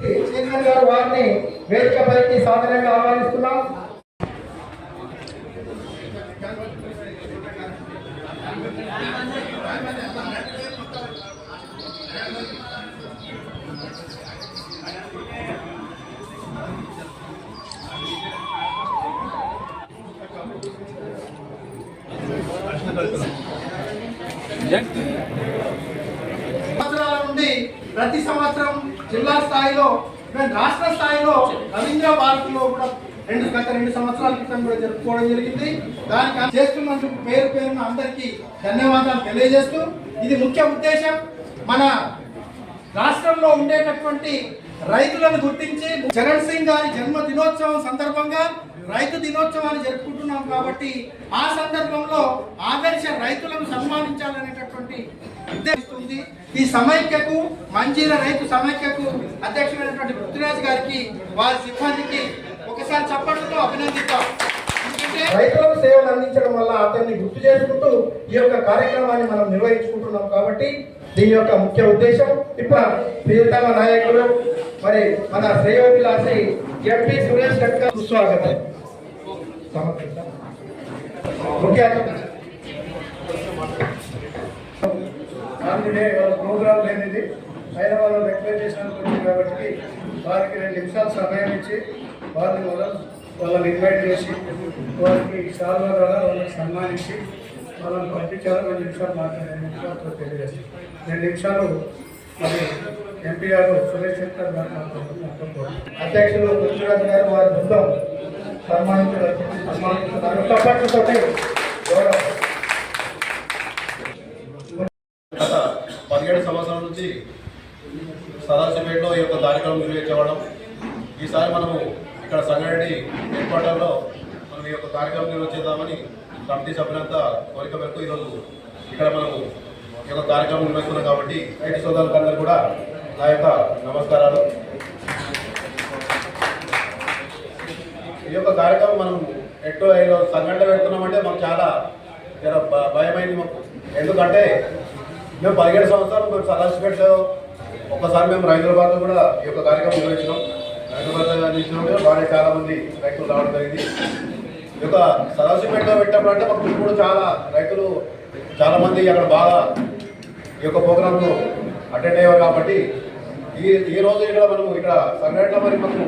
Chairman గారు వారిని వేదిక పైకి సాధారణంగా ఆహ్వానిస్తున్నాం. సంవత్సరాల నుండి ప్రతి సంవత్సరం జిల్లా స్థాయిలో మేము రాష్ట్ర స్థాయిలో రవీంద్ర భారతిలో కూడా రెండు గత రెండు సంవత్సరాల క్రితం కూడా జరుపుకోవడం జరిగింది. దానికి చేస్తున్నందుకు పేరు పేరున అందరికీ ధన్యవాదాలు తెలియజేస్తూ ఇది ముఖ్య ఉద్దేశం. మన రాష్ట్రంలో ఉండేటటువంటి రైతులను గుర్తించి చరణ్ సింగ్ గారి జన్మ దినోత్సవం సందర్భంగా రైతు దినోత్సవాన్ని జరుపుకుంటున్నాం కాబట్టి ఆ సందర్భంలో ఆదర్శ రైతులను సన్మానించాలనేటటువంటి ఉద్దేశం ఉంది ఈ సమైక్యకు మంజీర రైతు సమైక్యకు అధ్యక్షుడైనటువంటి పృథ్వీరాజ్ గారికి వారి సిబ్బందికి ఒకసారి చప్పట్లతో అభినందిస్తాం రైతులకు సేవలు అందించడం వల్ల అతన్ని గుర్తు చేసుకుంటూ ఈ యొక్క కార్యక్రమాన్ని మనం నిర్వహించుకుంటున్నాం కాబట్టి దీని యొక్క ముఖ్య ఉద్దేశం ఇప్పుడు ప్రియతమ నాయకులు మరి మన శ్రేయోభిలాషి ఎంపీ సురేష్ గట్కర్ సుస్వాగతం. ముఖ్య వాళ్ళ ప్రోగ్రామ్ లేనిది. హైదరాబాద్లో ఎక్స్ప్లెయిన్ చేసినందుకు కాబట్టి వారికి రెండు నిమిషాలు సమయం ఇచ్చి వారిని వాళ్ళని ఇన్వైట్ చేసి వారికి సాల్వా వాళ్ళని సన్మానించి వాళ్ళని పంపించాలని రెండు నిమిషాలు మాట్లాడే నిమిషాలతో తెలియజేస్తాం. రెండు నిమిషాలు మరి ఎంపీ గారు సురేష్ శంకర్ గారు అధ్యక్షులు పృథ్వీరాజ్ గారు వారి బృందం సన్మానిస్తున్నారు గత పదిహేడు సంవత్సరాల నుంచి సదాశివపేటలో ఈ యొక్క కార్యక్రమం నిర్వహించబడడం. ఈసారి మనము ఇక్కడ సంగారెడ్డి హెడ్క్వార్టర్లో మనం ఈ యొక్క కార్యక్రమం నిర్వహించేద్దామని కమిటీ సభ్యులంతా కోరిక మేరకు ఈరోజు ఇక్కడ మనము ఈ యొక్క కార్యక్రమం నిర్వహిస్తున్నాం కాబట్టి రైతు సోదరులందరూ కూడా నా యొక్క నమస్కారాలు. ఈ యొక్క కార్యక్రమం మనం ఎట్టో ఐదో సంఘటన పెడుతున్నామంటే మాకు చాలా భ- భయమైంది మాకు. ఎందుకంటే మేము పదిహేడు సంవత్సరాలు మేము సదాశిపేటలో ఒక్కసారి మేము హైదరాబాద్లో కూడా ఈ యొక్క కార్యక్రమం నిర్వహించినాం. హైదరాబాద్ నిర్వహించినప్పుడు బాగా చాలామంది రైతులు రావడం జరిగింది. ఈ యొక్క సదాశివపేటలో పెట్టినప్పుడు అంటే మాకు ఇప్పుడు చాలా రైతులు చాలామంది అక్కడ బాగా ఈ యొక్క ప్రోగ్రాంకు అటెండ్ అయ్యారు కాబట్టి ఈ ఈ రోజు ఇక్కడ మనం ఇక్కడ సంఘటన మరి మనము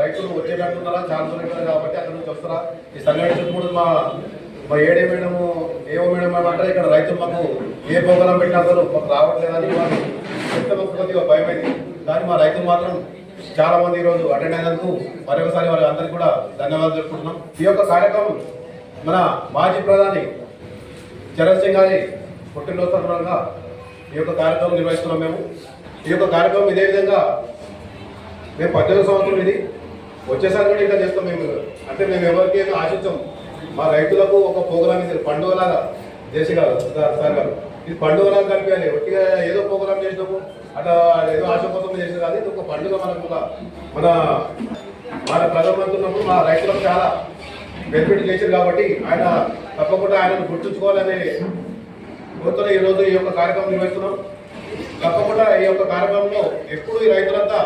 రైతులు వచ్చేటట్టున్నారా ఛాన్స్ దూరం కాబట్టి అక్కడ నుంచి వస్తారా? ఈ సంఘటన చుట్టూ మా మా ఏడే మేడము ఏవో మేడం అంటే ఇక్కడ రైతులు మాకు ఏ ప్రోగ్రాం పెట్టినా అసలు మాకు రావట్లేదని వాళ్ళు చెప్తే మాకు కొద్దిగా భయమైంది. కానీ మా రైతులు మాత్రం చాలా మంది ఈరోజు అటెండ్ అయినందుకు మరొకసారి వారి అందరికీ కూడా ధన్యవాదాలు చెప్పుకుంటున్నాం. ఈ యొక్క కార్యక్రమం మన మాజీ ప్రధాని చరణ్ సింగ్ గారి పుట్టినరోజు సందర్భంగా ఈ యొక్క కార్యక్రమం నిర్వహిస్తున్నాం మేము. ఈ యొక్క కార్యక్రమం ఇదే విధంగా మేము పద్దెనిమిది సంవత్సరం ఇది. వచ్చేసారి కూడా ఇంకా చేస్తాం మేము. అంటే మేము ఎవరికి ఏమీ ఆశించాం. మా రైతులకు ఒక ప్రోగ్రామ్ ఇది పండుగలాగా చేసి కాదు సార్ సార్ గారు. ఇది పండుగలాగా కనిపించాలి. ఒట్టిగా ఏదో ప్రోగ్రామ్ చేసినాము అట్లా ఏదో ఆశ కోసం చేసి కాదు. ఇది ఒక పండుగ మనకు మన మన ప్రధానమంత్రి మా రైతులకు చాలా బెనిఫిట్ చేశారు కాబట్టి ఆయన తప్పకుండా ఆయనను గుర్తుంచుకోవాలనే కోరుతున్న ఈ రోజు ఈ యొక్క కార్యక్రమం నిర్వహిస్తున్నాం. తప్పకుండా ఈ యొక్క కార్యక్రమంలో ఎప్పుడు ఈ రైతులంతా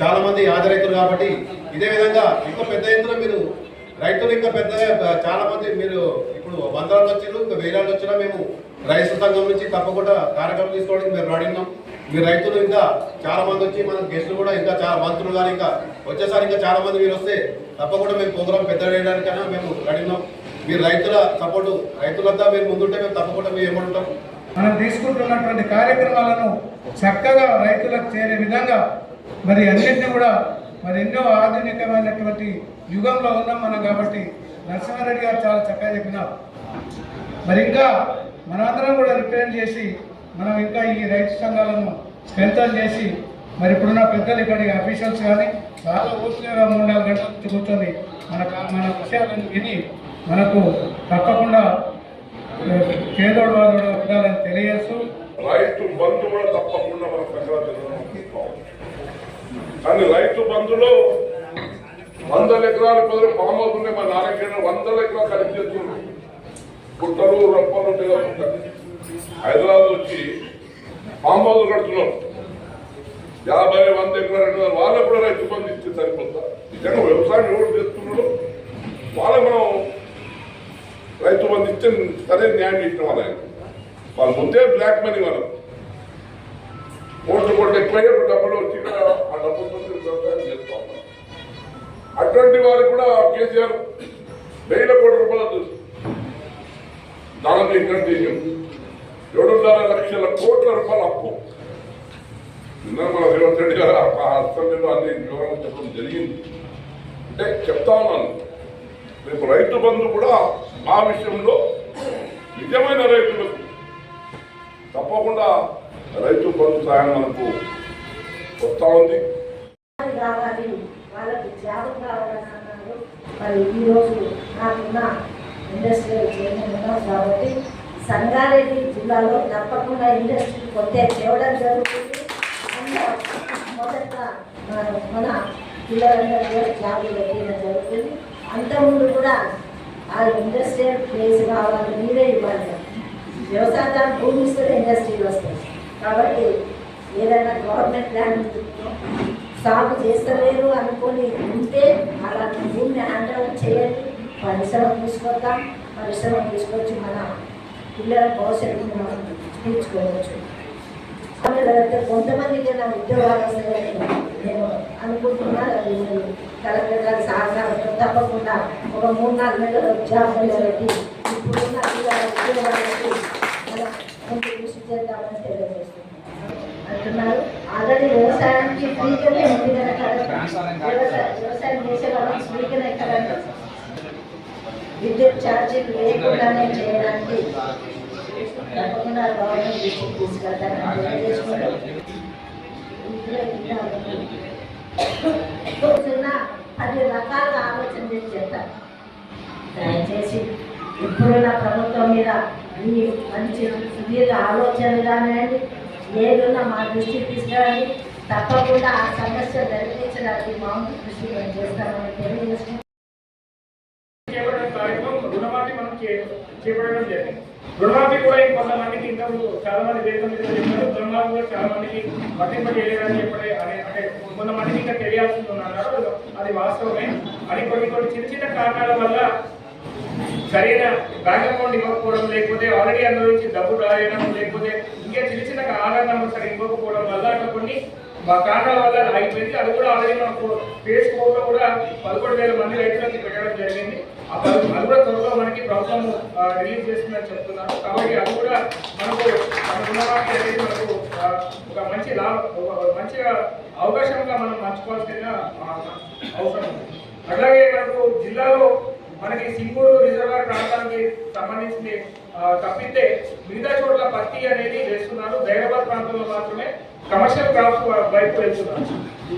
చాలా మంది రైతులు కాబట్టి ఇదే విధంగా ఇంకా పెద్ద ఎత్తున మీరు రైతులు ఇంకా పెద్ద చాలా మంది మీరు ఇప్పుడు వందలు వచ్చిండ్రు ఇంకా వేలాలు వచ్చినా మేము రైతు సంఘం నుంచి తప్పకుండా కార్యక్రమం తీసుకోవడానికి మేము అడిగినాం మీ రైతులు ఇంకా చాలా మంది వచ్చి మన గెస్టులు కూడా ఇంకా చాలా మంత్రులు కానీ ఇంకా వచ్చేసారి ఇంకా చాలా మంది మీరు వస్తే తప్పకుండా మేము ప్రోగ్రాం పెద్ద వేయడానికైనా మేము అడిగినాం మీరు రైతుల సపోర్టు రైతులంతా మీరు ముందుంటే మేము తప్పకుండా మేము ఏమంటాం మనం తీసుకుంటున్నటువంటి కార్యక్రమాలను చక్కగా రైతులకు చేరే విధంగా మరి అన్నింటినీ కూడా మరి ఎన్నో ఆధునికమైనటువంటి యుగంలో ఉన్నాం మనం కాబట్టి నరసింహారెడ్డి గారు చాలా చక్కగా చెప్పినారు. మరి ఇంకా మనందరం కూడా రిప్రజెంట్ చేసి మనం ఇంకా ఈ రైతు సంఘాలను స్ట్రెంథన్ చేసి మరి ఇప్పుడున్న పెద్దలు ఇక్కడి అఫీషియల్స్ కానీ చాలా ఓపికగా మూడు నాలుగు గంటల నుంచి కూర్చొని. మన మన విషయాలను విని మనకు తప్పకుండా ఏ, పేదోడు వాళ్ళు ఉండాలని తెలియజేస్తూ. రైతు బంధు కూడా తప్పకుండా మన సంక్రాంతి కానీ రైతు బంధులో వందల ఎకరాల పదులు ఫామ్ హౌస్ మా నారాయణ వందల ఎకరాలు కలిసి చేస్తున్నారు. గుట్టలు రప్పలు ఉంటాయి హైదరాబాద్ వచ్చి ఫామ్ హౌస్ కడుతున్నారు యాభై వంద ఎకరాలు రెండు వాళ్ళకు కూడా రైతు బంధు ఇస్తే సరిపోతా నిజంగా వ్యవసాయం ఎవరు చేస్తున్నాడు? వాళ్ళకి మనం రైతు బంధు ఇస్తే సరే న్యాయం చేసిన వాళ్ళు. వాళ్ళ ముందే బ్లాక్ మనీ వాళ్ళు. కోట్లు కోట్లు ఎక్కువ డబ్బులు వచ్చి ఆ డబ్బులతో వ్యవసాయం చేస్తాం అటువంటి వారు కూడా కేసీఆర్ వేల కోట్ల రూపాయలు దానం చేసిన దేశం ఏడున్నర లక్షల కోట్ల రూపాయల అప్పు నిన్న మన రేవంత్ రెడ్డి గారు ఆ అసెంబ్లీలో అన్ని వివరంగా చెప్పడం జరిగింది. అంటే చెప్తా ఉన్నాను. రేపు రైతు బంధు కూడా ఆ విషయంలో నిజమైన రైతులకు తప్పకుండా రైతు బంధు సాయం మనకు వస్తా ఉంది. కావాలి మరి ఈరోజు నాకున్న ఇండస్ట్రియల్ చైర్మన్ కాబట్టి సంగారెడ్డి జిల్లాలో తప్పకుండా ఇండస్ట్రీ కొత్త తేవడం జరుగుతుంది. మన- పిల్లలందరూ కూడా జాబులు పెట్టడం జరుగుతుంది. అంతకుముందు కూడా ఆ ఇండస్ట్రియల్ ప్లేస్ కావాలి మీరే ఇవ్వాలి. వ్యవసాయం భూమి ఇస్తే ఇండస్ట్రీలు వస్తాయి కాబట్టి ఏదైనా గవర్నమెంట్ ల్యాండ్ సాగు చేస్తలేరు అనుకొని ఉంటే అలాంటి భూమిని ఆందోళన చేయండి. పరిశ్రమ తీసుకొద్దాం. పరిశ్రమ తీసుకొచ్చి మన పిల్లల భవిష్యత్తుని మనం తీర్చుకోవచ్చు అయితే కొంతమందికి నా నేను అనుకుంటున్నాను అది కలెక్టర్ గారి సహకారంతో తప్పకుండా ఒక మూడు నాలుగు నెలల జాబ్ పెట్టి ఇప్పుడున్న ఉద్యోగాలకి మనం కృషి చేద్దామని తెలియజేస్తున్నాను. అంటున్నారు. ఆల్రెడీ వ్యవసాయానికి ఫ్రీగానే ఉంది కనుక వ్యవసాయం చేసే వాళ్ళకి ఫ్రీగానే కరెంట్ విద్యుత్ ఛార్జీలు లేకుండానే చేయడానికి తప్పకుండా గవర్నమెంట్ దృష్టికి పది రకాలుగా ఆలోచన చేసి చెప్తాను దయచేసి ఇప్పుడున్న ప్రభుత్వం మీద మీ మంచి సుదీర్ఘ ఆలోచనలు కానివ్వండి ఏదున్నా మా దృష్టికి తీసుకురండి. తప్పకుండా ఆ సమస్య జరిపించడానికి మా కృషి మేము చేస్తామని తెలియజేసుకుంటాం చేపట్టిన కార్యక్రమం మనం జరిగింది. రుణమాఫీ కూడా ఇంకొంతమందికి ఇంతకు చాలా మంది దేశం మీద చెప్పారు. రుణమాఫీ కూడా చాలా మందికి వర్తింపజేయలేదని చెప్పడే అనే అంటే కొంతమందికి ఇంకా తెలియాల్సింది ఉన్నారు అది వాస్తవమే. అని కొన్ని కొన్ని చిన్న చిన్న కారణాల వల్ల సరైన బ్యాంక్ అకౌంట్ ఇవ్వకపోవడం లేకపోతే ఆల్రెడీ అందులో నుంచి డబ్బు రాయడం లేకపోతే ఇంకా చిన్న చిన్న ఆధార్ నెంబర్ సరిగ్గా ఇవ్వకపోవడం వల్ల అట్లా కొన్ని మా కారణాల వల్ల అయిపోయింది. అది కూడా ఆల్రెడీ మనకు ఫేస్బుక్ కూడా పదకొండు వేల మంది రైతులకి పెట్టడం జరిగింది. ఆ అది కూడా త్వరలో మనకి ప్రభుత్వం రిలీజ్ చేస్తుందని చెప్తున్నారు కాబట్టి అది కూడా మనకు మన అనేది మనకు ఒక మంచి లాభ మంచిగా అవకాశంగా మనం మంచుకోవాల్సిన అవసరం ఉంది. అట్లాగే మనకు జిల్లాలో మనకి సింగూరు రిజర్వాయర్ ప్రాంతానికి సంబంధించింది తప్పితే మిగతా చోట్ల పత్తి అనేది వేస్తున్నారు. హైదరాబాద్ ప్రాంతంలో మాత్రమే కమర్షియల్ క్రాప్స్ వైపు వెళ్తున్నారు.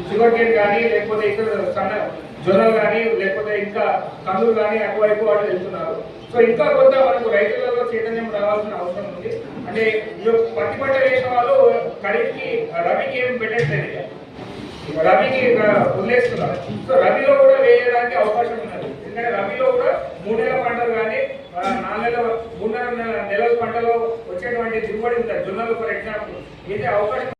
షుగర్ కేన్ కానీ లేకపోతే ఇక్కడ సన్న జ్వరం కానీ లేకపోతే ఇంకా కందులు కానీ అటువైపు వాళ్ళు వెళ్తున్నారు. సో ఇంకా కొంత మనకు రైతులలో చైతన్యం రావాల్సిన అవసరం ఉంది. అంటే ఈ పత్తి పంట వేసిన వాళ్ళు ఖరీఫ్కి రవికి ఏం పెట్టట్లేదు రవికి వదిలేస్తున్నారు. సో రవిలో కూడా వేయడానికి అవకాశం ఉన్నది. ఎందుకంటే రబీలో కూడా మూడు నెలల పంటలు కానీ ఆ, నాలుగు నెలల మూడున్నర నెలల పంటలో వచ్చేటువంటి దిగుబడి ఉంటుంది. జొన్నలు ఫర్ ఎగ్జాంపుల్. ఇది అవకాశం